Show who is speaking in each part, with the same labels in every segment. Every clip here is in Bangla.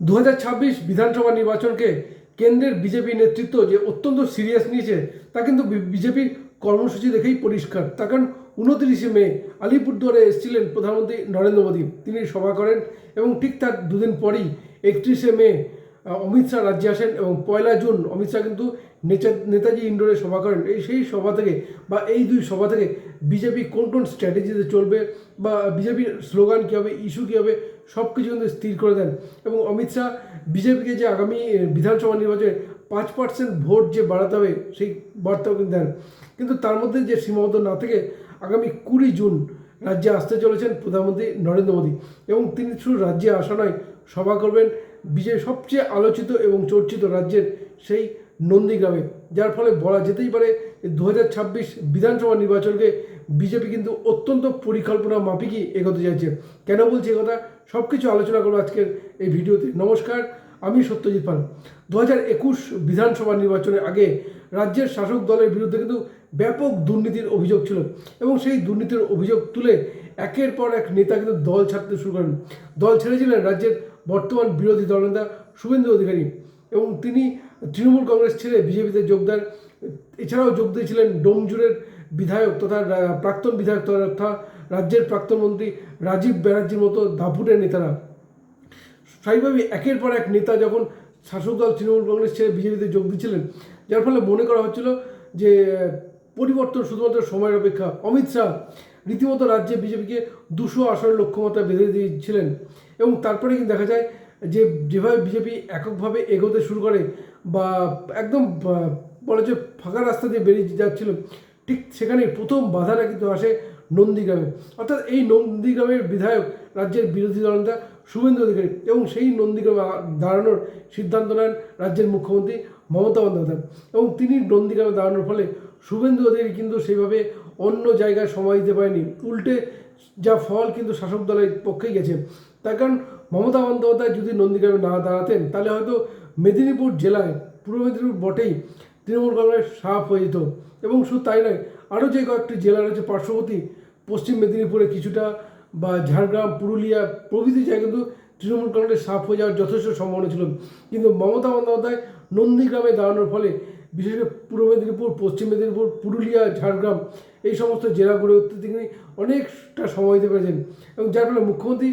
Speaker 1: দু হাজার ছাব্বিশ বিধানসভা নির্বাচনকে কেন্দ্রের বিজেপি নেতৃত্ব যে অত্যন্ত সিরিয়াস নিয়েছে, তা কিন্তু বিজেপির কর্মসূচি দেখেই পরিষ্কার। তার কারণ উনত্রিশে মে আলিপুরদুয়ারে এসেছিলেন প্রধানমন্ত্রী নরেন্দ্র মোদী। তিনি সভা করেন এবং ঠিক তার দুদিন পরই একত্রিশে মে অমিত শাহ রাজ্যে আসেন এবং পয়লা জুন অমিত শাহ কিন্তু নেতাজি ইন্ডোরে সভা করেন। এই সেই সভা থেকে বা এই দুই সভা থেকে বিজেপি কোন কোন স্ট্র্যাটেজিতে চলবে বা বিজেপির স্লোগান কী হবে ইস্যু কী হবে সব কিছু কিন্তু স্থির করে দেন। এবং অমিত শাহ বিজেপিকে যে আগামী বিধানসভা নির্বাচনে পাঁচ পার্সেন্ট ভোট যে বাড়াতে হবে, সেই বার্তাও কিন্তু দেন। কিন্তু তার মধ্যে যে সীমাবদ্ধ না থেকে আগামী কুড়ি জুন রাজ্যে আসতে চলেছেন প্রধানমন্ত্রী নরেন্দ্র মোদী। এবং তিনি শুধু রাজ্যে আসা নয়, সভা করবেন বিজয় সবচেয়ে আলোচিত এবং চর্চিত রাজ্যের সেই নন্দীগ্রামে। যার ফলে বলা যেতেই পারে দু হাজার ছাব্বিশ বিধানসভা নির্বাচনকে বিজেপি কিন্তু অত্যন্ত পরিকল্পনা মাফিকই এগোতে যাচ্ছে কেন বলছি কথা? সব কিছু আলোচনা করব আজকের এই ভিডিওতে। নমস্কার, আমি সত্যজিৎ পাল। দু হাজার একুশ বিধানসভা নির্বাচনের আগে রাজ্যের শাসক দলের বিরুদ্ধে কিন্তু ব্যাপক দুর্নীতির অভিযোগ ছিল এবং সেই দুর্নীতির অভিযোগ তুলে একের পর এক নেতা কিন্তু দল ছাড়তে শুরু করেন। দল ছেড়েছিলেন রাজ্যের বর্তমান বিরোধী দলনেতা শুভেন্দু অধিকারী এবং তিনি তৃণমূল কংগ্রেস ছেড়ে বিজেপিতে যোগ দেন। এছাড়াও যোগ দিয়েছিলেন ডোমজুরের বিধায়ক তথা প্রাক্তন বিধায়ক তথা রাজ্যের প্রাক্তন মন্ত্রী রাজীব ব্যানার্জির মতো দাপুটের নেতারা। স্বাভাবিকভাবে একের পর এক নেতা যখন শাসক দল তৃণমূল কংগ্রেস ছেড়ে বিজেপিতে যোগ দিচ্ছিলেন, যার ফলে মনে করা হচ্ছিল যে, পরিবর্তন শুধুমাত্র সময়ের অপেক্ষা। অমিত শাহ রীতিমতো রাজ্যে বিজেপিকে দুশো আসনের লক্ষ্যমাত্রা বেঁধে দিয়েছিলেন এবং তারপরে কিন্তু দেখা যায় যে, যেভাবে বিজেপি এককভাবে এগোতে শুরু করে বা একদম বলা যে ফাঁকা রাস্তা দিয়ে বেরিয়ে যাচ্ছিল ঠিক সেখানে প্রথম বাধাটা কিন্তু আসে নন্দীগ্রামে। অর্থাৎ এই নন্দীগ্রামের বিধায়ক রাজ্যের বিরোধী দলনেতা শুভেন্দু অধিকারী এবং সেই নন্দীগ্রামে দাঁড়ানোর সিদ্ধান্ত নেন রাজ্যের মুখ্যমন্ত্রী মমতা বন্দ্যোপাধ্যায়। এবং তিনি নন্দীগ্রামে দাঁড়ানোর ফলে শুভেন্দু অধিকারী কিন্তু সেইভাবে অন্য জায়গায় সময় দিতে পারেনি। উল্টে যা ফল কিন্তু শাসক দলের পক্ষেই গেছে। তার কারণ মমতা বন্দ্যোপাধ্যায় যদি নন্দীগ্রামে না দাঁড়াতেন, তাহলে হয়তো মেদিনীপুর জেলায়, পূর্ব মেদিনীপুর বটেই তৃণমূল কংগ্রেস সাফ হয়ে যেত। এবং শুধু তাই নয়, আরও যে কয়েকটি জেলা রয়েছে, পার্শ্ববর্তী পশ্চিম মেদিনীপুরে কিছুটা বা ঝাড়গ্রাম, পুরুলিয়া প্রভৃতি জায়গায় কিন্তু তৃণমূল কংগ্রেস সাফ হয়ে যাওয়ার যথেষ্ট সম্ভাবনা ছিল। কিন্তু মমতা বন্দ্যোপাধ্যায় নন্দীগ্রামে দাঁড়ানোর ফলে, বিশেষ করে পূর্ব মেদিনীপুর, পশ্চিম মেদিনীপুর, পুরুলিয়া, ঝাড়গ্রাম, এই সমস্ত জেলা গড়ে উঠতে তিনি অনেকটা সময় দিতে পেরেছেন। এবং যার ফলে মুখ্যমন্ত্রী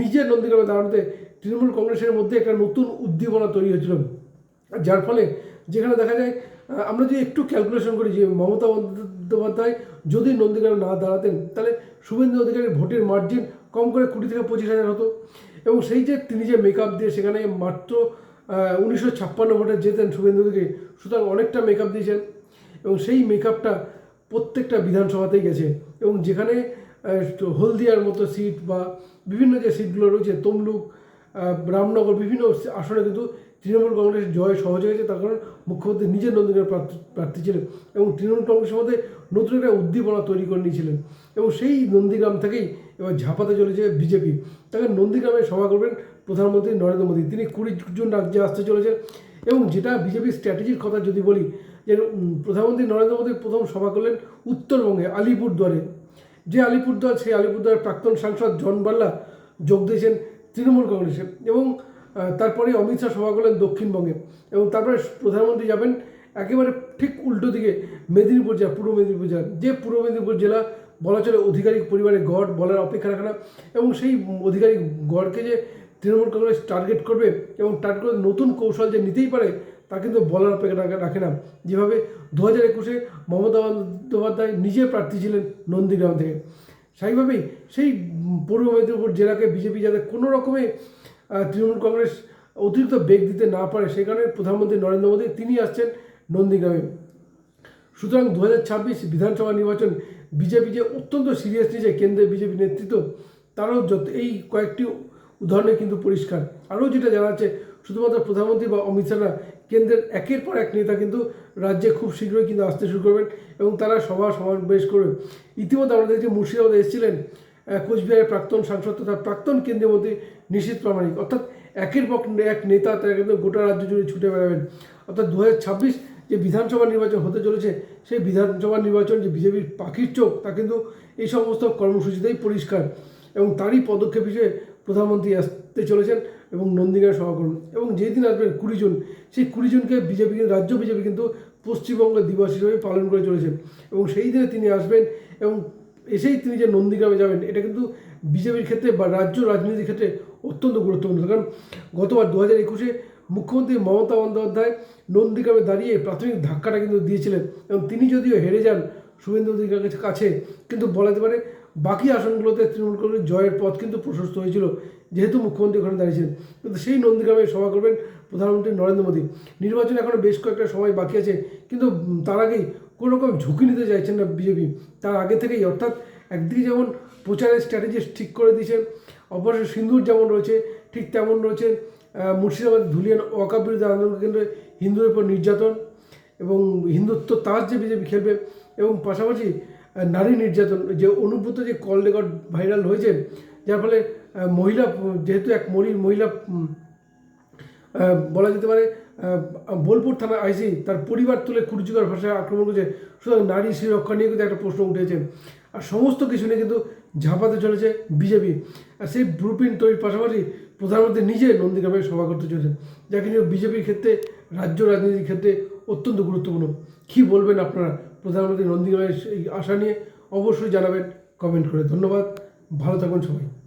Speaker 1: নিজের নন্দীগ্রামে দাঁড়াতে তৃণমূল কংগ্রেসের মধ্যে একটা নতুন উদ্দীপনা তৈরি হয়েছিল। যার ফলে যেখানে দেখা যায় আমরা যদি একটু ক্যালকুলেশন করি যে মমতা বন্দ্যোপাধ্যায় যদি নন্দীগ্রামে না দাঁড়াতেন, তাহলে শুভেন্দু অধিকারীর ভোটের মার্জিন কম করে কুড়ি থেকে পঁচিশ হাজার হতো। এবং সেই যে তিনি যে মেকআপ দিয়ে সেখানে মাত্র উনিশশো ছাপ্পান্ন ভোটে যেতেন শুভেন্দু অধিকারী, সুতরাং অনেকটা মেকআপ দিয়েছেন। এবং সেই মেকআপটা প্রত্যেকটা বিধানসভাতেই গেছে। এবং যেখানে হলদিয়ার মতো সিট বা বিভিন্ন যে সিটগুলো রয়েছে, তমলুক রামনগর, বিভিন্ন আসনে কিন্তু তৃণমূল কংগ্রেসের জয় সহজ হয়েছে, তার কারণ মুখ্যমন্ত্রী নিজের নন্দীগ্রাম প্রার্থী প্রার্থী ছিলেন এবং তৃণমূল কংগ্রেসের মধ্যে নতুন একটা উদ্দীপনা তৈরি করে নিয়েছিলেন এবং সেই নন্দীগ্রাম থেকেই এবার ঝাঁপাতে চলেছে বিজেপি। তাকে নন্দীগ্রামে সভা করবেন প্রধানমন্ত্রী নরেন্দ্র মোদী, তিনি কুড়ি জন রাজ্যে আসতে চলেছেন এবং যেটা বিজেপির স্ট্র্যাটেজির কথা যদি বলি, যে প্রধানমন্ত্রী নরেন্দ্র মোদী প্রথম সভা করলেন উত্তরবঙ্গে, আলিপুরদুয়ারে। যে আলিপুরদুয়ার, সেই আলিপুরদুয়ারের প্রাক্তন সাংসদ জন বাল্লা যোগ দিয়েছেন তৃণমূল কংগ্রেসে এবং তারপরে অমিত শাহ সভা করলেন দক্ষিণবঙ্গে এবং তারপরে প্রধানমন্ত্রী যাবেন একেবারে ঠিক উল্টো দিকে মেদিনীপুর জেলা, পূর্ব মেদিনীপুর জেলা, যে পূর্ব মেদিনীপুর জেলা বলা চলে অধিকারিক পরিবারের গড় বলার অপেক্ষা রাখে না এবং সেই অধিকারিক গড়কে যে তৃণমূল কংগ্রেস টার্গেট করবে এবং টার্গেট করে নতুন কৌশল যে নিতেই পারে তা কিন্তু বলার অপেক্ষা রাখে- না। যেভাবে দু হাজার একুশে মমতা বন্দ্যোপাধ্যায় নিজে প্রার্থী ছিলেন নন্দীগ্রাম থেকে। স্বাভাবিকভাবেই সেই পূর্ব মেদিনীপুর জেলাকে বিজেপি যাতে কোনো রকমে তৃণমূল কংগ্রেস অতিরিক্ত বেগ দিতে না পারে, সেই কারণে প্রধানমন্ত্রী নরেন্দ্র মোদী, তিনি আসছেন নন্দীগ্রামে। সুতরাং দু হাজার ছাব্বিশ বিধানসভা নির্বাচন বিজেপি যে অত্যন্ত সিরিয়াস নিয়েছে, কেন্দ্রের বিজেপি নেতৃত্ব, তারও যত, এই কয়েকটি উদাহরণে কিন্তু পরিষ্কার। আরও যেটা জানা যাচ্ছে, শুধুমাত্র প্রধানমন্ত্রী বা অমিত শাহ কেন্দ্রের একের পর এক নেতা কিন্তু রাজ্যে খুব শীঘ্রই কিন্তু আসতে শুরু করবেন এবং তারা সভা সমাবেশ করবে। ইতিমধ্যে আমরা দেখছি মুর্শিদাবাদে এসেছিলেন কোচবিহারের প্রাক্তন সাংসদ তথা প্রাক্তন কেন্দ্রীয় মন্ত্রী নিশীত প্রামাণিক। অর্থাৎ একের পর এক নেতা তারা কিন্তু গোটা রাজ্য জুড়ে ছুটে বেড়াবেন। অর্থাৎ দু হাজার ছাব্বিশ যে বিধানসভা নির্বাচন হতে চলেছে, সেই বিধানসভা নির্বাচন যে বিজেপির পাখির চোখ, তা কিন্তু এই সমস্ত কর্মসূচিতেই পরিষ্কার এবং তারই পদক্ষেপ হিসেবে প্রধানমন্ত্রী আসতে চলেছেন এবং নন্দীগ্রামে সভা এবং যেই দিন আসবেন কুড়ি জন, সেই কুড়ি জনকে বিজেপি রাজ্য বিজেপি কিন্তু পশ্চিমবঙ্গ দিবস হিসেবে পালন করে চলেছেন। এবং সেই দিনে তিনি আসবেন এবং এসেই তিনি যে নন্দীগ্রামে যাবেন, এটা কিন্তু বিজেপির ক্ষেত্রে বা রাজ্য রাজনীতির ক্ষেত্রে অত্যন্ত গুরুত্বপূর্ণ। কারণ গতবার দু হাজার একুশে মুখ্যমন্ত্রী মমতা বন্দ্যোপাধ্যায় নন্দীগ্রামে দাঁড়িয়ে প্রাথমিক ধাক্কাটা কিন্তু দিয়েছিলেন এবং তিনি যদিও হেরে যান শুভেন্দু অধিকারের কাছে কিন্তু বলা যেতে পারে বাকি আসনগুলোতে তৃণমূল কংগ্রেস জয়ের পথ কিন্তু প্রশস্ত হয়েছিল, যেহেতু মুখ্যমন্ত্রী ওখানে দাঁড়িয়েছেন কিন্তু সেই নন্দীগ্রামে সভা করবেন প্রধানমন্ত্রী নরেন্দ্র মোদী। নির্বাচন এখনও বেশ কয়েকটা সময় বাকি আছে, কিন্তু তার আগেই কোনো রকম ঝুঁকি নিতে চাইছেন না বিজেপি। তার আগে থেকেই, অর্থাৎ একদিকে যেমন প্রচারের স্ট্র্যাটেজি ঠিক করে দিয়েছেন অপারেশন সিন্দুর যেমন রয়েছে, ঠিক তেমন রয়েছে মুর্শিদাবাদ ধুলিয়ান ওয়াকা বিরোধী আন্দোলন কেন্দ্রে হিন্দুদের উপর নির্যাতন এবং হিন্দুত্ব তাস যে বিজেপি খেলবে এবং পাশাপাশি নারী নির্যাতন, যে অনুভূত যে কল রেকর্ড ভাইরাল হয়েছে, যার ফলে মহিলা, যেহেতু এক মরি- মহিলা বলা যেতে পারে বোলপুর থানা আইসি তার পরিবার তুলে কুরুচিকর ভাষায় আক্রমণ করেছে, সুতরাং নারী সুরক্ষা নিয়ে কিন্তু একটা প্রশ্ন উঠেছে। আর সমস্ত কিছু নিয়ে কিন্তু ঝাঁপাতে চলেছে বিজেপি। আর সেই ব্লুপ্রিন্ট তৈরির পাশাপাশি প্রধানমন্ত্রী নিজে নন্দীগ্রামে সভা করতে চলেছেন। যাকে নিয়ে বিজেপির ক্ষেত্রে, রাজ্য রাজনীতির ক্ষেত্রে অত্যন্ত গুরুত্বপূর্ণ। কী বলবেন আপনারা? প্রধানমন্ত্রী নন্দীগ্রামের এই আশা নিয়ে অবশ্যই জানাবেন কমেন্ট করে। ধন্যবাদ। ভালো থাকুন সবাই।